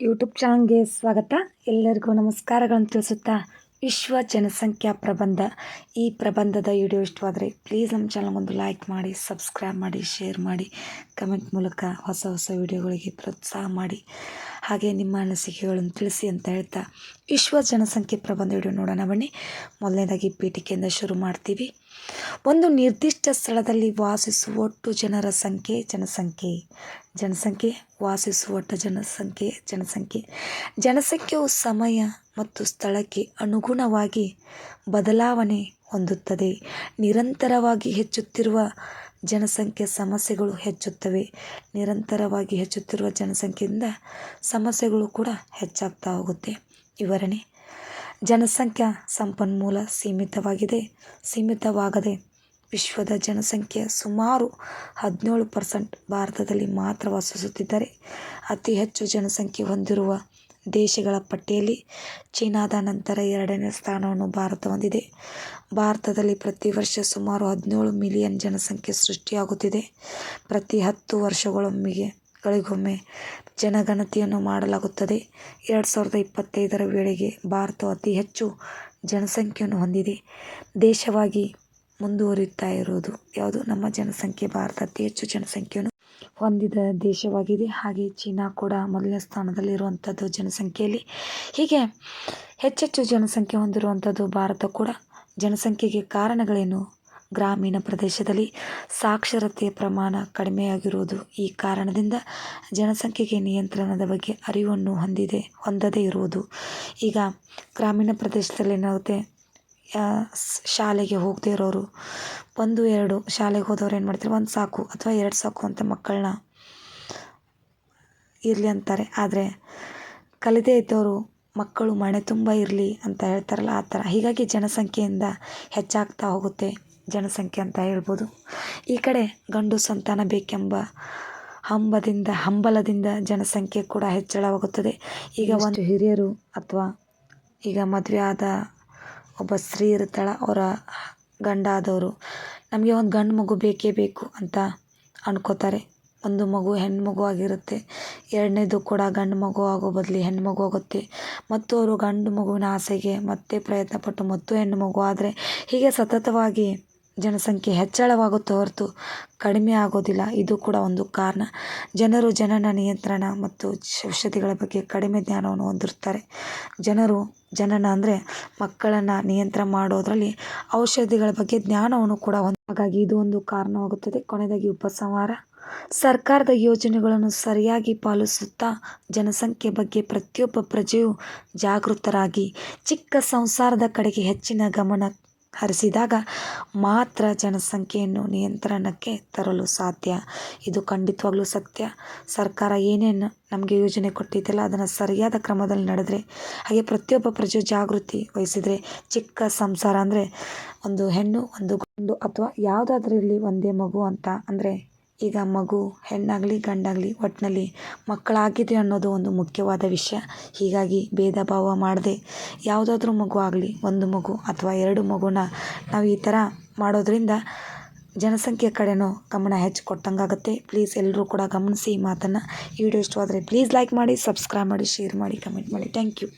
YouTube ಚಾನಲ್ಗೆ ಸ್ವಾಗತ. ಎಲ್ಲರಿಗೂ ನಮಸ್ಕಾರಗಳನ್ನು ತಿಳಿಸುತ್ತಾ ವಿಶ್ವ ಜನಸಂಖ್ಯಾ ಪ್ರಬಂಧ. ಈ ಪ್ರಬಂಧದ ವಿಡಿಯೋ ಇಷ್ಟವಾದರೆ ಪ್ಲೀಸ್ ನಮ್ಮ ಚಾನಲ್ಗೊಂದು ಲೈಕ್ ಮಾಡಿ ಸಬ್ಸ್ಕ್ರೈಬ್ ಮಾಡಿ ಶೇರ್ ಮಾಡಿ ಕಮೆಂಟ್ ಮೂಲಕ ಹೊಸ ಹೊಸ ವಿಡಿಯೋಗಳಿಗೆ ಪ್ರೋತ್ಸಾಹ ಮಾಡಿ. ಹಾಗೆ ನಿಮ್ಮ ಅನಿಸಿಕೆಗಳನ್ನು ತಿಳಿಸಿ ಅಂತ ಹೇಳ್ತಾ ವಿಶ್ವ ಜನಸಂಖ್ಯೆ ಪ್ರಬಂಧ ವಿಡಿಯೋ ನೋಡೋಣ ಬನ್ನಿ. ಮೊದಲನೇದಾಗಿ ಪೀಠಿಕೆಯಿಂದ ಶುರು ಮಾಡ್ತೀವಿ. ಒಂದು ನಿರ್ದಿಷ್ಟ ಸ್ಥಳದಲ್ಲಿ ವಾಸಿಸುವ ಒಟ್ಟು ಜನರ ಸಂಖ್ಯೆ, ಜನಸಂಖ್ಯೆ ಜನಸಂಖ್ಯೆ, ವಾಸಿಸುವ ಒಟ್ಟು ಜನಸಂಖ್ಯೆ ಜನಸಂಖ್ಯೆ. ಜನಸಂಖ್ಯೆಯು ಸಮಯ ಮತ್ತು ಸ್ಥಳಕ್ಕೆ ಅನುಗುಣವಾಗಿ ಬದಲಾವಣೆ ಹೊಂದುತ್ತದೆ. ನಿರಂತರವಾಗಿ ಹೆಚ್ಚುತ್ತಿರುವ ಜನಸಂಖ್ಯೆ ಸಮಸ್ಯೆಗಳು ಹೆಚ್ಚುತ್ತವೆ. ನಿರಂತರವಾಗಿ ಹೆಚ್ಚುತ್ತಿರುವ ಜನಸಂಖ್ಯೆಯಿಂದ ಸಮಸ್ಯೆಗಳು ಕೂಡ ಹೆಚ್ಚಾಗ್ತಾ ಹೋಗುತ್ತೆ. ವಿವರಣೆ. ಜನಸಂಖ್ಯಾ ಸಂಪನ್ಮೂಲ ಸೀಮಿತವಾಗಿದೆ. ಸೀಮಿತವಾಗದೆ ವಿಶ್ವದ ಜನಸಂಖ್ಯೆ ಸುಮಾರು ಹದಿನೇಳು ಪರ್ಸೆಂಟ್ ಭಾರತದಲ್ಲಿ ಮಾತ್ರ ವಾಸಿಸುತ್ತಿದ್ದಾರೆ, ಅತಿ ಹೆಚ್ಚು ಜನಸಂಖ್ಯೆ ಹೊಂದಿರುವ ದೇಶಗಳ ಪಟ್ಟಿಯಲ್ಲಿ ಚೀನಾದ ನಂತರ ಎರಡನೇ ಸ್ಥಾನವನ್ನು ಭಾರತ ಹೊಂದಿದೆ. ಭಾರತದಲ್ಲಿ ಪ್ರತಿ ವರ್ಷ ಸುಮಾರು ಹದಿನೇಳು ಮಿಲಿಯನ್ ಜನಸಂಖ್ಯೆ ಸೃಷ್ಟಿಯಾಗುತ್ತಿದೆ. ಪ್ರತಿ ಹತ್ತು ವರ್ಷಗಳೊಮ್ಮೆಗೆ ಗಳಿಗೊಮ್ಮೆ ಜನಗಣತಿಯನ್ನು ಮಾಡಲಾಗುತ್ತದೆ. ಎರಡು ಸಾವಿರದ ಇಪ್ಪತ್ತೈದರ ವೇಳೆಗೆ ಭಾರತವು ಅತಿ ಹೆಚ್ಚು ಜನಸಂಖ್ಯೆಯನ್ನು ಹೊಂದಿದೆ. ದೇಶವಾಗಿ ಮುಂದುವರಿಯುತ್ತಾ ಇರುವುದು ಯಾವುದು? ನಮ್ಮ ಜನಸಂಖ್ಯೆ, ಭಾರತ ಅತಿ ಹೆಚ್ಚು ಜನಸಂಖ್ಯೆಯನ್ನು ಹೊಂದಿದ ದೇಶವಾಗಿದೆ. ಹಾಗೆ ಚೀನಾ ಕೂಡ ಮೊದಲನೇ ಸ್ಥಾನದಲ್ಲಿರುವಂಥದ್ದು ಜನಸಂಖ್ಯೆಯಲ್ಲಿ. ಹೀಗೆ ಹೆಚ್ಚೆಚ್ಚು ಜನಸಂಖ್ಯೆ ಹೊಂದಿರುವಂಥದ್ದು ಭಾರತ ಕೂಡ ಜನಸಂಖ್ಯೆಗೆ ಕಾರಣಗಳೇನು? ಗ್ರಾಮೀಣ ಪ್ರದೇಶದಲ್ಲಿ ಸಾಕ್ಷರತೆಯ ಪ್ರಮಾಣ ಕಡಿಮೆಯಾಗಿರುವುದು ಈ ಕಾರಣದಿಂದ ಜನಸಂಖ್ಯೆಗೆ ನಿಯಂತ್ರಣದ ಬಗ್ಗೆ ಅರಿವನ್ನು ಹೊಂದಿದೆ, ಹೊಂದದೇ ಇರುವುದು. ಈಗ ಗ್ರಾಮೀಣ ಪ್ರದೇಶದಲ್ಲಿ ಏನಾಗುತ್ತೆ ಶಾಲೆಗೆ ಹೋಗದೇ ಇರೋರು. ಒಂದು ಎರಡು ಶಾಲೆಗೆ ಹೋದವ್ರು ಏನು ಮಾಡ್ತಾರೆ? ಒಂದು ಸಾಕು ಅಥವಾ ಎರಡು ಸಾಕು ಅಂತ ಮಕ್ಕಳನ್ನ ಇರಲಿ ಅಂತಾರೆ. ಆದರೆ ಕಲಿಯದೇ ಇದ್ದವರು ಮಕ್ಕಳು ಮನೆ ತುಂಬ ಇರಲಿ ಅಂತ ಹೇಳ್ತಾರಲ್ಲ ಆ ಥರ. ಹೀಗಾಗಿ ಜನಸಂಖ್ಯೆಯಿಂದ ಹೆಚ್ಚಾಗ್ತಾ ಹೋಗುತ್ತೆ ಜನಸಂಖ್ಯೆ ಅಂತ ಹೇಳ್ಬೋದು. ಈ ಕಡೆ ಗಂಡು ಸಂತಾನ ಬೇಕೆಂಬ ಹಂಬದಿಂದ ಹಂಬಲದಿಂದ ಜನಸಂಖ್ಯೆ ಕೂಡ ಹೆಚ್ಚಳವಾಗುತ್ತದೆ. ಈಗ ಒಂದು ಹಿರಿಯರು ಅಥವಾ ಈಗ ಮದುವೆ ಆದ ಒಬ್ಬ ಸ್ತ್ರೀ ಇರ್ತಾಳೆ ಅವರ ಗಂಡ ಆದವರು. ನಮಗೆ ಒಂದು ಗಂಡು ಮಗು ಬೇಕೇ ಬೇಕು ಅಂತ ಅಂದ್ಕೋತಾರೆ ಒಂದು ಮಗು ಹೆಣ್ಣು ಮಗು ಆಗಿರುತ್ತೆ. ಎರಡನೇದು ಕೂಡ ಗಂಡು ಮಗು ಆಗೋ ಬದಲು ಹೆಣ್ಣು ಮಗು ಆಗುತ್ತೆ. ಮತ್ತು ಅವರು ಗಂಡು ಮಗುವಿನ ಆಸೆಗೆ ಮತ್ತೆ ಪ್ರಯತ್ನಪಟ್ಟು ಮತ್ತು ಹೆಣ್ಣು ಮಗು ಆದರೆ ಹೀಗೆ ಸತತವಾಗಿ ಜನಸಂಖ್ಯೆ ಹೆಚ್ಚಳವಾಗುತ್ತೆ ಹೊರತು ಕಡಿಮೆ ಆಗೋದಿಲ್ಲ. ಇದು ಕೂಡ ಒಂದು ಕಾರಣ. ಜನರು ಜನನ ನಿಯಂತ್ರಣ ಮತ್ತು ಔಷಧಿಗಳ ಬಗ್ಗೆ ಕಡಿಮೆ ಜ್ಞಾನವನ್ನು ಹೊಂದಿರ್ತಾರೆ ಜನರು ಜನನ ಅಂದರೆ ಮಕ್ಕಳನ್ನು ನಿಯಂತ್ರಣ ಮಾಡೋದರಲ್ಲಿ ಔಷಧಿಗಳ ಬಗ್ಗೆ ಜ್ಞಾನವನ್ನು ಕೂಡ ಹೊಂದ ಹಾಗಾಗಿ ಇದು ಒಂದು ಕಾರಣವಾಗುತ್ತದೆ. ಕೊನೆಯದಾಗಿ ಉಪಸಂಹಾರ. ಸರ್ಕಾರದ ಯೋಜನೆಗಳನ್ನು ಸರಿಯಾಗಿ ಪಾಲಿಸುತ್ತಾ ಜನಸಂಖ್ಯೆ ಬಗ್ಗೆ ಪ್ರತಿಯೊಬ್ಬ ಪ್ರಜೆಯು ಜಾಗೃತರಾಗಿ ಚಿಕ್ಕ ಸಂಸಾರದ ಕಡೆಗೆ ಹೆಚ್ಚಿನ ಗಮನ ಹರಿಸಿದಾಗ ಮಾತ್ರ ಜನಸಂಖ್ಯೆಯನ್ನು ನಿಯಂತ್ರಣಕ್ಕೆ ತರಲು ಸಾಧ್ಯ. ಇದು ಖಂಡಿತವಾಗ್ಲೂ ಸತ್ಯ. ಸರ್ಕಾರ ಏನೇನು ನಮಗೆ ಯೋಜನೆ ಕೊಟ್ಟಿದ್ದಲ್ಲ ಅದನ್ನು ಸರಿಯಾದ ಕ್ರಮದಲ್ಲಿ ನಡೆದರೆ, ಹಾಗೆ ಪ್ರತಿಯೊಬ್ಬ ಪ್ರಜೆ ಜಾಗೃತಿ ವಹಿಸಿದರೆ, ಚಿಕ್ಕ ಸಂಸಾರ ಅಂದರೆ ಒಂದು ಹೆಣ್ಣು, ಒಂದು ಗಂಡು, ಅಥವಾ ಯಾವುದಾದ್ರಲ್ಲಿ ಒಂದೇ ಮಗು ಅಂತ ಅಂದರೆ ಈಗ ಮಗು ಹೆಣ್ಣಾಗಲಿ ಗಂಡಾಗಲಿ ಒಟ್ಟಿನಲ್ಲಿ ಮಕ್ಕಳಾಗಿದೆ ಅನ್ನೋದು ಒಂದು ಮುಖ್ಯವಾದ ವಿಷಯ. ಹೀಗಾಗಿ ಭೇದ ಭಾವ ಮಾಡದೆ ಯಾವುದಾದ್ರೂ ಮಗು ಆಗಲಿ, ಒಂದು ಮಗು ಅಥವಾ ಎರಡು ಮಗುನ ನಾವು ಈ ಥರ ಮಾಡೋದ್ರಿಂದ ಜನಸಂಖ್ಯೆ ಕಡೆನೂ ಗಮನ ಹೆಚ್ಚು ಕೊಟ್ಟಂಗಾಗುತ್ತೆ. ಪ್ಲೀಸ್ ಎಲ್ಲರೂ ಕೂಡ ಗಮನಿಸಿ ಈ ಮಾತನ್ನು. ವಿಡಿಯೋ ಇಷ್ಟವಾದರೆ ಪ್ಲೀಸ್ ಲೈಕ್ ಮಾಡಿ ಸಬ್ಸ್ಕ್ರೈಬ್ ಮಾಡಿ ಶೇರ್ ಮಾಡಿ ಕಮೆಂಟ್ ಮಾಡಿ. Thank you